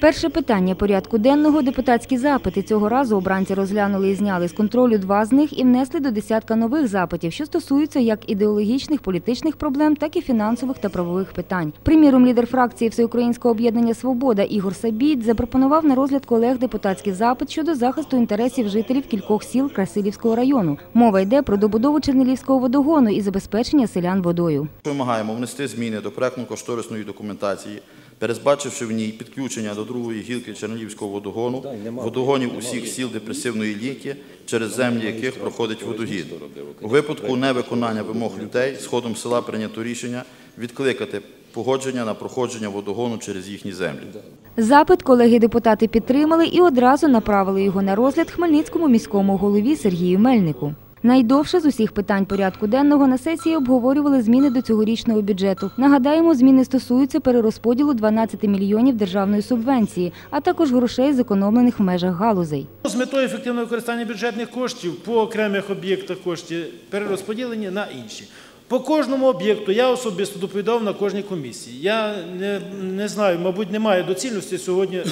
Перше питання порядку денного депутатські запити. Цього разу обранці розглянули і зняли з контролю два з них і внесли до десятка нових запитів, що стосуються як ідеологічних політичних проблем, так і фінансових та правових питань. Приміром, лідер фракції Всеукраїнського об'єднання Свобода Ігор Сабіт запропонував на розгляд колег депутатський запит щодо захисту інтересів жителів кількох сіл Красилівського району. Мова йде про добудову Чернелівського водогону і забезпечення селян водою. Вимагаємо внести зміни до проектно-кошторисної документації, передбачивши в ній підключення до другої гілки Чернігівського водогону, водогонів усіх сіл депресивної лінії, через землі яких проходить водогін. У випадку невиконання вимог людей з ходом села прийнято рішення відкликати погодження на проходження водогону через їхні землі. Запит колеги-депутати підтримали і одразу направили його на розгляд Хмельницькому міському голові Сергію Мельнику. Найдовше з усіх питань порядку денного на сесії обговорювали зміни до цьогорічного бюджету. Нагадаємо, зміни стосуються перерозподілу 12 мільйонів державної субвенції, а також грошей, зекономлених в межах галузей. З метою ефективного використання бюджетних коштів по окремих об'єктах кошти перерозподілені на інші. По кожному об'єкту я особисто доповідав на кожній комісії. Я не, не знаю, мабуть, немає доцільності сьогодні е,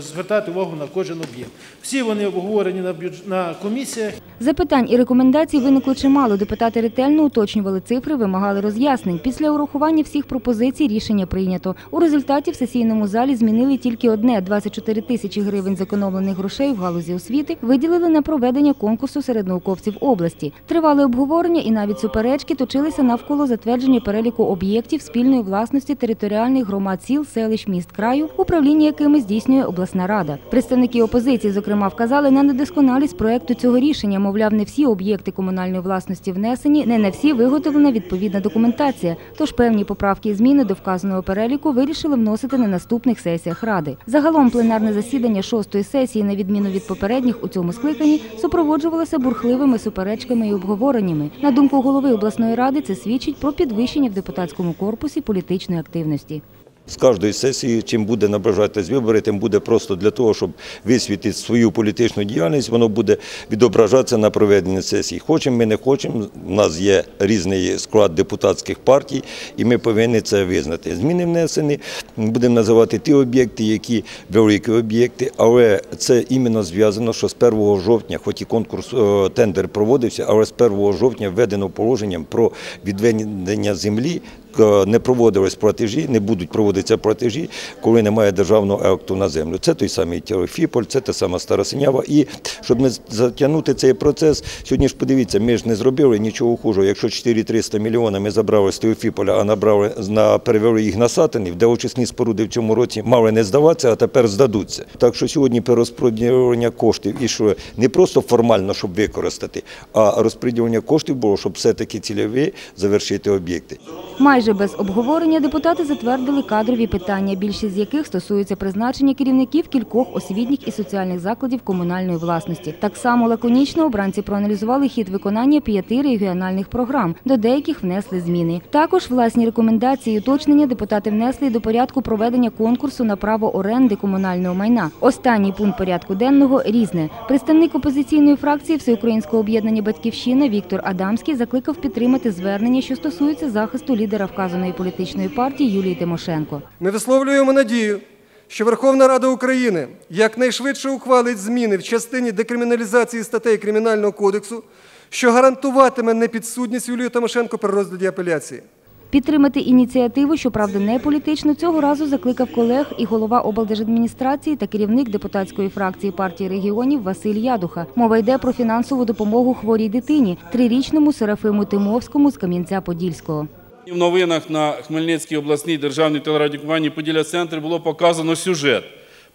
звертати увагу на кожен об'єкт. Всі вони обговорені на, на комісіях. Запитань і рекомендацій виникло чимало. Депутати ретельно уточнювали цифри, вимагали роз'яснень. Після урахування всіх пропозицій рішення прийнято. У результаті в сесійному залі змінили тільки одне – 24 тисячі гривень зекономлених грошей в галузі освіти виділили на проведення конкурсу серед науковців області. Тривали обговорення і навіть суперечки точилися навколо затвердження переліку об'єктів спільної власності територіальних громад сіл, селищ, міст краю, управління якими здійснює обласна рада. Представники опозиції, зокрема, вказали на недосконалість проекту цього рішення. Мовляв, не всі об'єкти комунальної власності внесені, не на всі виготовлена відповідна документація. Тож певні поправки і зміни до вказаного переліку вирішили вносити на наступних сесіях ради. Загалом пленарне засідання шостої сесії, на відміну від попередніх у цьому скликанні, супроводжувалося бурхливими суперечками і обговореннями. На думку голови обласної ради, це свідчить про підвищення в депутатському корпусі політичної активності. З кожної сесії, чим буде наближатись вибори, тим буде просто для того, щоб висвітити свою політичну діяльність, воно буде відображатися на проведенні сесії. Хочемо ми не хочемо. У нас є різний склад депутатських партій, і ми повинні це визнати. Зміни внесені, будемо називати ті об'єкти, які великі об'єкти, але це іменно зв'язано, що з 1 жовтня, хоч і конкурс е, тендер проводився, але з 1 жовтня введено положенням про відведення землі е, не проводились платежі, не будуть проводитися платежі, коли немає державного акту на землю. Це той самий Теофіполь, це та сама Стара Синява. І щоб не затягнути цей процес, сьогодні ж подивіться, ми ж не зробили нічого хужого. Якщо 4-300 мільйонів ми забрали з Теофіполя, а набрали на перевели їх на Сатанів, де очисні споруди в цьому році мали не здаватися, а тепер здадуться. Так що сьогодні перерозподілення коштів і що не просто формально, щоб використати, а розподілення коштів було, щоб все-таки цільові завершити об'єкти. Майже без обговорення депутати затвердили кадрові питання, більшість з яких стосуються призначення керівників кількох освітніх і соціальних закладів комунальної власності. Так само лаконічно обранці проаналізували хід виконання п'яти регіональних програм. До деяких внесли зміни. Також власні рекомендації і уточнення депутати внесли до порядку проведення конкурсу на право оренди комунального майна. Останній пункт порядку денного різне. Представник опозиційної фракції Всеукраїнського об'єднання Батьківщина Віктор Адамський закликав підтримати звернення, що стосується захисту лідера вказаної політичної партії Юлії Тимошенко. Ми висловлюємо надію, що Верховна Рада України якнайшвидше ухвалить зміни в частині декриміналізації статей Кримінального кодексу, що гарантуватиме непідсудність Юлії Тимошенко при розгляді апеляції. Підтримати ініціативу, щоправда, не політично, цього разу закликав колег і голова облдержадміністрації та керівник депутатської фракції партії регіонів Василь Ядуха. Мова йде про фінансову допомогу хворій дитині, трирічному Серафиму Тимовському з Кам'янця-Подільського. В новинах на Хмельницькій обласній державній телерадіокомпанії Поділля Центр було показано сюжет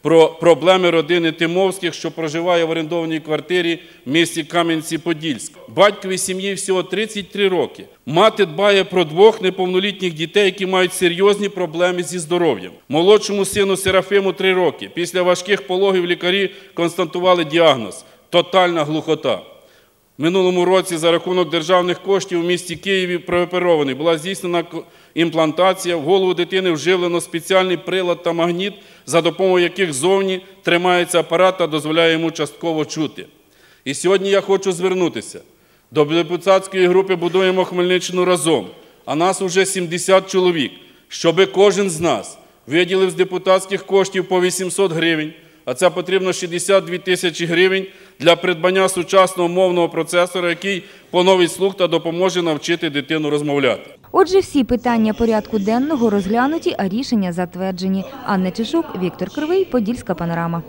про проблеми родини Тимовських, що проживає в орендованій квартирі в місті Кам'янці-Подільськ. Батькові сім'ї всього 33 роки. Мати дбає про двох неповнолітніх дітей, які мають серйозні проблеми зі здоров'ям. Молодшому сину Серафиму 3 роки. Після важких пологів лікарі констатували діагноз тотальна глухота. Минулому році за рахунок державних коштів у місті Києві прооперований була здійснена імплантація. В голову дитини вживлено спеціальний прилад та магніт, за допомогою яких зовні тримається апарат та дозволяє йому частково чути. І сьогодні я хочу звернутися до депутатської групи Будуємо Хмельниччину разом, а нас уже 70 чоловік, щоби кожен з нас виділив з депутатських коштів по 800 гривень, а це потрібно 62 тисячі гривень для придбання сучасного мовного процесора, який поновить слух та допоможе навчити дитину розмовляти. Отже, всі питання порядку денного розглянуті, а рішення затверджені. Анна Чешук, Віктор Кривий, Подільська панорама.